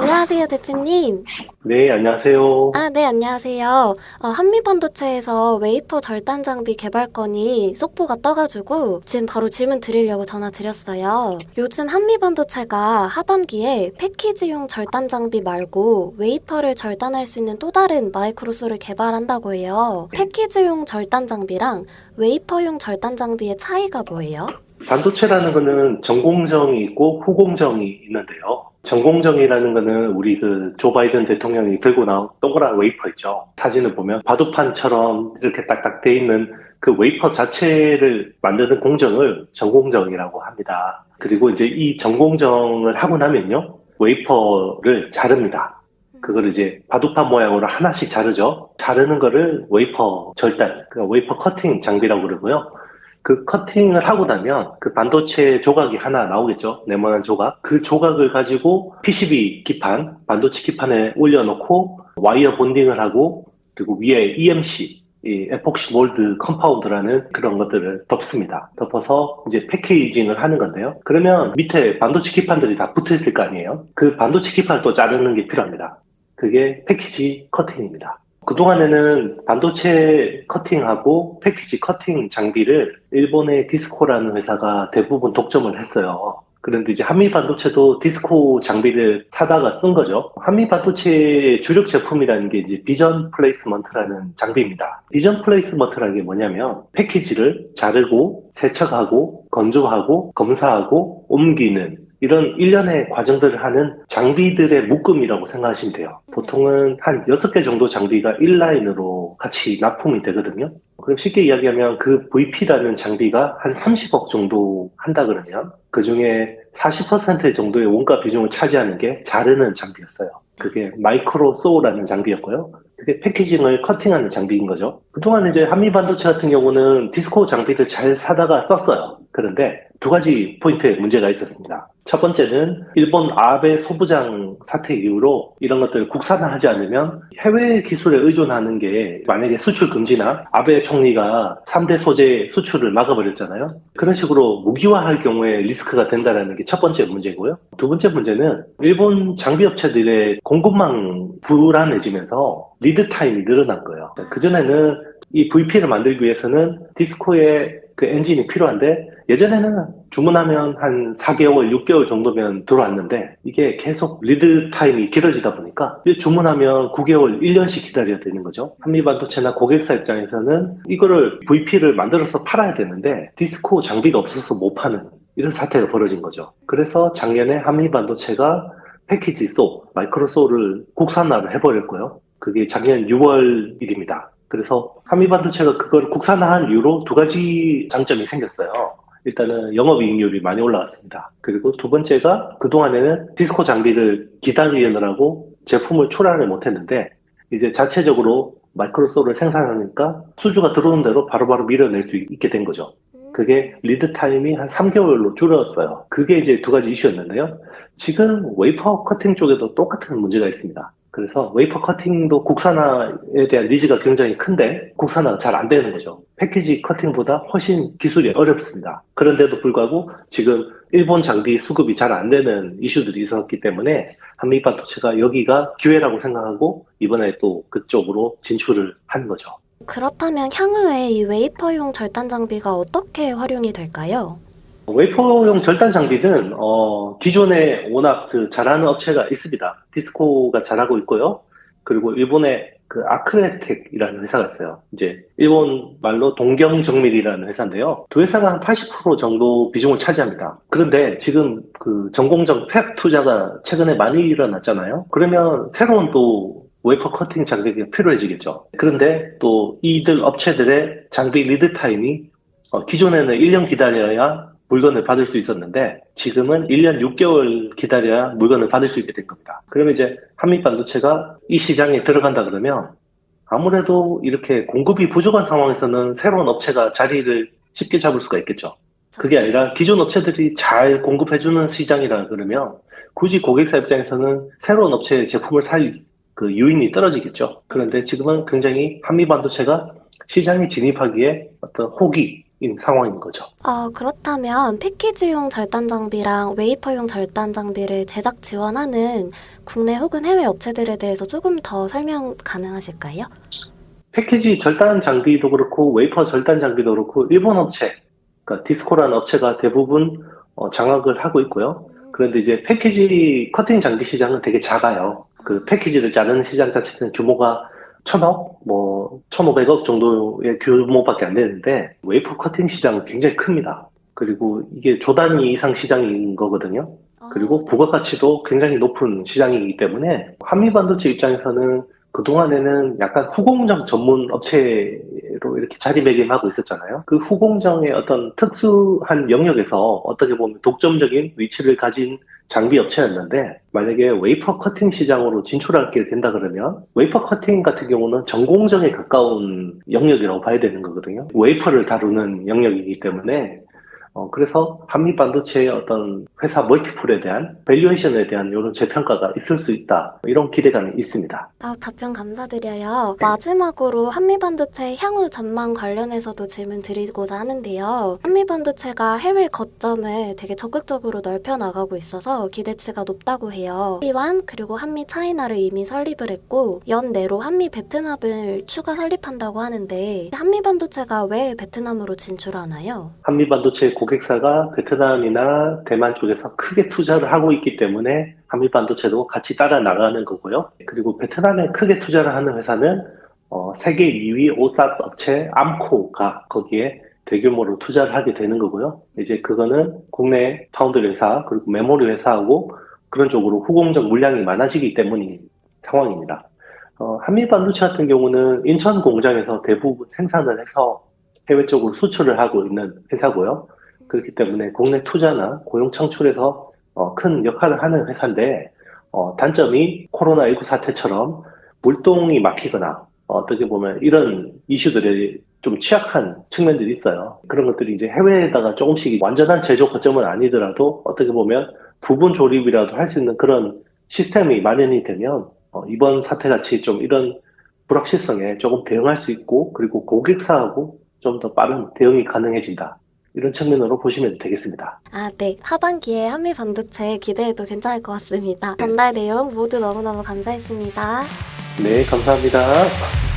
안녕하세요, 대표님. 네, 안녕하세요. 아, 네, 안녕하세요. 어, 한미반도체에서 웨이퍼 절단 장비 개발 건이 속보가 떠가지고 지금 바로 질문 드리려고 전화 드렸어요. 요즘 한미반도체가 하반기에 패키지용 절단 장비 말고 웨이퍼를 절단할 수 있는 또 다른 마이크로소를 개발한다고 해요. 패키지용 절단 장비랑 웨이퍼용 절단 장비의 차이가 뭐예요? 반도체라는 거는 전공정이 있고 후공정이 있는데요. 전공정이라는 거는 우리 그 조 바이든 대통령이 들고 나온 동그란 웨이퍼 있죠. 사진을 보면 바둑판처럼 이렇게 딱딱 돼 있는 그 웨이퍼 자체를 만드는 공정을 전공정이라고 합니다. 그리고 이제 이 전공정을 하고 나면요. 웨이퍼를 자릅니다. 그걸 이제 바둑판 모양으로 하나씩 자르죠. 자르는 거를 웨이퍼 절단, 그 웨이퍼 커팅 장비라고 그러고요. 그 커팅을 하고 나면 그 반도체 조각이 하나 나오겠죠. 네모난 조각. 그 조각을 가지고 PCB 기판, 반도체 기판에 올려놓고 와이어 본딩을 하고 그리고 위에 EMC, 이 에폭시 몰드 컴파운드라는 그런 것들을 덮습니다. 덮어서 이제 패키징을 하는 건데요. 그러면 밑에 반도체 기판들이 다 붙어 있을 거 아니에요. 그 반도체 기판을 또 자르는 게 필요합니다. 그게 패키지 커팅입니다. 그동안에는 반도체 커팅하고 패키지 커팅 장비를 일본의 디스코라는 회사가 대부분 독점을 했어요. 그런데 이제 한미 반도체도 디스코 장비를 사다가 쓴 거죠. 한미 반도체의 주력 제품이라는 게 이제 비전 플레이스먼트라는 장비입니다. 비전 플레이스먼트라는 게 뭐냐면 패키지를 자르고 세척하고 건조하고 검사하고 옮기는 이런 일련의 과정들을 하는 장비들의 묶음이라고 생각하시면 돼요. 보통은 한 6개 정도 장비가 1라인으로 같이 납품이 되거든요. 그럼 쉽게 이야기하면 그 VP라는 장비가 한 30억 정도 한다 그러면 그 중에 40% 정도의 원가 비중을 차지하는 게 자르는 장비였어요. 그게 마이크로 소라는 장비였고요. 그게 패키징을 커팅하는 장비인 거죠. 그동안 이제 한미 반도체 같은 경우는 디스코 장비를 잘 사다가 썼어요. 그런데 두 가지 포인트에 문제가 있었습니다. 첫 번째는 일본 아베 소부장 사태 이후로 이런 것들을 국산화하지 않으면 해외 기술에 의존하는 게 만약에 수출 금지나 아베 총리가 3대 소재 수출을 막아버렸잖아요. 그런 식으로 무기화할 경우에 리스크가 된다는 게 첫 번째 문제고요. 두 번째 문제는 일본 장비 업체들의 공급망 불안해지면서 리드 타임이 늘어난 거예요. 그전에는 이 VP를 만들기 위해서는 디스코의 그 엔진이 필요한데 예전에는 주문하면 한 4개월, 6개월 정도면 들어왔는데 이게 계속 리드 타임이 길어지다 보니까 주문하면 9개월, 1년씩 기다려야 되는 거죠. 한미반도체나 고객사 입장에서는 이거를 VP를 만들어서 팔아야 되는데 디스코 장비가 없어서 못 파는 이런 사태가 벌어진 거죠. 그래서 작년에 한미반도체가 패키지 소, 마이크로 소를 국산화를 해버렸고요. 그게 작년 6월 일입니다. 그래서 한미반도체가 그걸 국산화한 이후로 두 가지 장점이 생겼어요. 일단은 영업이익률이 많이 올라왔습니다. 그리고 두 번째가 그동안에는 디스코 장비를 기다리느라고 제품을 출하를 못했는데 이제 자체적으로 마이크로소를 생산하니까 수주가 들어오는 대로 바로 바로 밀어낼 수 있게 된 거죠. 그게 리드 타임이 한 3개월로 줄었어요. 그게 이제 두 가지 이슈였는데요. 지금 웨이퍼 커팅 쪽에도 똑같은 문제가 있습니다. 그래서 웨이퍼 커팅도 국산화에 대한 니즈가 굉장히 큰데 국산화가 잘 안 되는 거죠. 패키지 커팅보다 훨씬 기술이 어렵습니다. 그런데도 불구하고 지금 일본 장비 수급이 잘 안 되는 이슈들이 있었기 때문에 한미 반도체가 여기가 기회라고 생각하고 이번에 또 그쪽으로 진출을 한 거죠. 그렇다면 향후에 이 웨이퍼용 절단 장비가 어떻게 활용이 될까요? 웨이퍼용 절단 장비는 어, 기존에 워낙 그 잘하는 업체가 있습니다. 디스코가 잘하고 있고요. 그리고 일본의 그 아크레텍이라는 회사가 있어요. 이제 일본 말로 동경정밀이라는 회사인데요. 두 회사가 한 80% 정도 비중을 차지합니다. 그런데 지금 그 전공정 팩 투자가 최근에 많이 일어났잖아요. 그러면 새로운 또 웨이퍼 커팅 장비가 필요해지겠죠. 그런데 또 이들 업체들의 장비 리드 타임이 어, 기존에는 1년 기다려야 물건을 받을 수 있었는데 지금은 1년 6개월 기다려야 물건을 받을 수 있게 된 겁니다. 그러면 이제 한미 반도체가 이 시장에 들어간다 그러면 아무래도 이렇게 공급이 부족한 상황에서는 새로운 업체가 자리를 쉽게 잡을 수가 있겠죠. 그게 아니라 기존 업체들이 잘 공급해주는 시장이라 그러면 굳이 고객사 입장에서는 새로운 업체의 제품을 살 그 유인이 떨어지겠죠. 그런데 지금은 굉장히 한미 반도체가 시장에 진입하기에 어떤 호기 상황인 거죠. 어, 그렇다면 패키지용 절단 장비랑 웨이퍼용 절단 장비를 제작 지원하는 국내 혹은 해외 업체들에 대해서 조금 더 설명 가능하실까요? 패키지 절단 장비도 그렇고 웨이퍼 절단 장비도 그렇고 일본 업체, 그러니까 디스코라는 업체가 대부분 어, 장악을 하고 있고요. 그런데 이제 패키지 커팅 장비 시장은 되게 작아요. 그 패키지를 자르는 시장 자체는 규모가 천억, 뭐 천오백억 정도의 규모밖에 안 되는데 웨이퍼 커팅 시장은 굉장히 큽니다. 그리고 이게 조 단위 이상 시장인 거거든요. 그리고 어, 네. 부가가치도 굉장히 높은 시장이기 때문에 한미반도체 입장에서는 그동안에는 약간 후공정 전문 업체로 이렇게 자리매김하고 있었잖아요. 그 후공정의 어떤 특수한 영역에서 어떻게 보면 독점적인 위치를 가진 장비 업체였는데 만약에 웨이퍼 커팅 시장으로 진출하게 된다 그러면 웨이퍼 커팅 같은 경우는 전공정에 가까운 영역이라고 봐야 되는 거거든요. 웨이퍼를 다루는 영역이기 때문에 어, 그래서 한미 반도체의 어떤 회사 멀티플에 대한 밸류에이션에 대한 이런 재평가가 있을 수 있다. 이런 기대감이 있습니다. 아, 답변 감사드려요. 마지막으로 한미 반도체 향후 전망 관련해서도 질문 드리고자 하는데요. 한미 반도체가 해외 거점을 되게 적극적으로 넓혀 나가고 있어서 기대치가 높다고 해요. 한미완 그리고 한미 차이나를 이미 설립을 했고 연내로 한미 베트남을 추가 설립한다고 하는데 한미 반도체가 왜 베트남으로 진출하나요? 한미 반도체 고객사가 베트남이나 대만 쪽에서 크게 투자를 하고 있기 때문에 한미 반도체도 같이 따라 나가는 거고요. 그리고 베트남에 크게 투자를 하는 회사는 어, 세계 2위 오싹 업체 암코가 거기에 대규모로 투자를 하게 되는 거고요. 이제 그거는 국내 파운드리 회사 그리고 메모리 회사하고 그런 쪽으로 후공정 물량이 많아지기 때문인 상황입니다. 어, 한미 반도체 같은 경우는 인천 공장에서 대부분 생산을 해서 해외 쪽으로 수출을 하고 있는 회사고요. 그렇기 때문에 국내 투자나 고용 창출에서 어, 큰 역할을 하는 회사인데 어, 단점이 코로나19 사태처럼 물동이 막히거나 어, 어떻게 보면 이런 이슈들에 좀 취약한 측면들이 있어요. 그런 것들이 이제 해외에다가 조금씩 완전한 제조 거점은 아니더라도 어떻게 보면 부분 조립이라도 할 수 있는 그런 시스템이 마련이 되면 어, 이번 사태 같이 좀 이런 불확실성에 조금 대응할 수 있고 그리고 고객사하고 좀 더 빠른 대응이 가능해진다. 이런 측면으로 보시면 되겠습니다. 아, 네. 하반기에 한미 반도체 기대해도 괜찮을 것 같습니다. 전달 내용 모두 너무너무 감사했습니다. 네, 감사합니다.